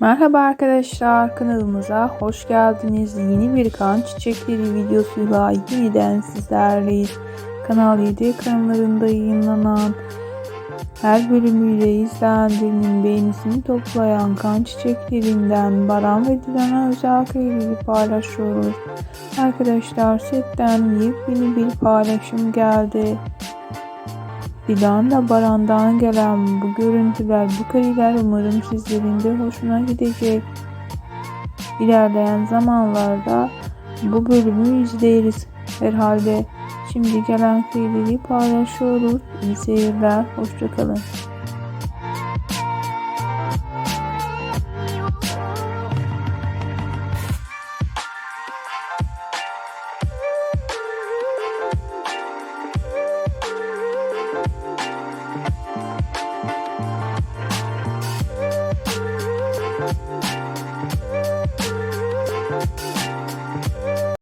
Merhaba arkadaşlar kanalımıza hoş geldiniz. Yeni bir kan çiçekleri videosuyla yeniden sizlerleyiz. Kanal 7 ekranlarında yayınlanan her bölümüyle izleyenlerinin beğenisini toplayan kan çiçeklerinden Baran ve Dilan'a özel kareleri paylaşıyoruz. Arkadaşlar setten yepyeni bir paylaşım geldi. Dilan'la Baran'dan gelen bu görüntüler, bu kareler umarım sizlerin de hoşuna gidecek. İlerleyen zamanlarda bu bölümü izleriz herhalde. Şimdi gelen kareleri paylaşıyoruz. İyi seyirler, hoşçakalın.